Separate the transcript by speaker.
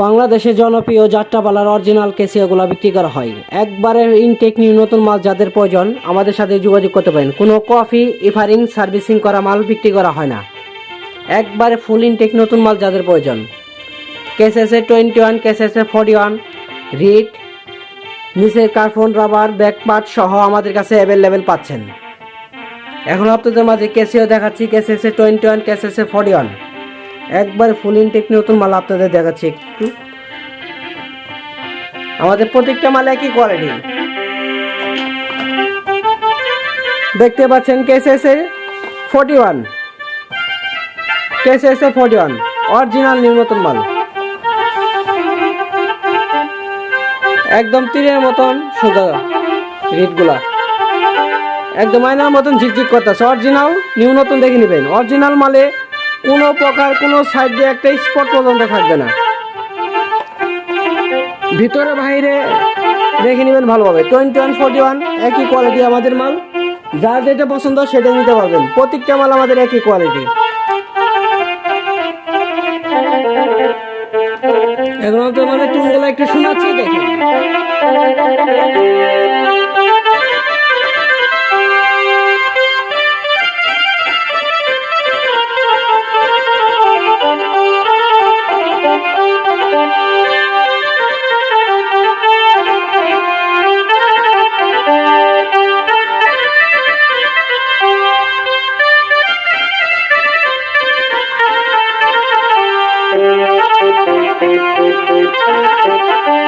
Speaker 1: বাংলাদেশে জনপ্রিয় যাত্রাপালার অরিজিনাল কেসিয়াগুলো বিক্রি করা হয়। একবারে ইনটেক নিউ নতুন মাল যাদের প্রয়োজন, আমাদের সাথে যোগাযোগ করতে পারেন। কোনো কফি, ইফারিং, সার্ভিসিং করা মাল বিক্রি করা হয় না। একবারে ফুল ইনটেক নতুন মাল যাদের প্রয়োজন। কেসেসে টোয়েন্টি ওয়ান কেসেসে ফোর্টি ওয়ান রিট নিচের কার্বন রাবার ব্যাক পার্ট সহ আমাদের কাছে অ্যাভেলেবেল পাচ্ছেন। এখন আপনাদের মাঝে কেসিও দেখাচ্ছি কেসেসে টোয়েন্টি ওয়ান কেসেসে ফোর্টি ওয়ান। একবার ফুল ইনটেক নতুন মাল আপনাদের দেখাচ্ছি একটু। আমাদের প্রত্যেকটা মাল একই কোয়ালিটি দেখতে পাচ্ছেন কেসেসে ফোর্টি ওয়ান কেসেসে ফোর্টি ওয়ান অরিজিনাল নিউ নতুন মাল। একদম তীরের মতন সোজা রেটগুলা। একদম আয়নার মতন ঝিকঝিক করতেছে। অরিজিনাল নিউ নতুন দেখে নেবেন। অরিজিনাল মালে কোনো প্রকার, কোনো সাইড দিয়ে একটা স্পট পর্যন্ত থাকবে না। ভিতরে বাইরে দেখে নেবেন ভালোভাবে। টোয়েন্টি ওয়ান ফোর্টি ওয়ান একই কোয়ালিটি আমাদের মাল। যার যেটা পছন্দ সেটা নিতে পারবেন। প্রত্যেকটা মাল আমাদের একই কোয়ালিটি এখন তো মানে টুনগুলো একটু শোনাচ্ছি, দেখি। Thank you.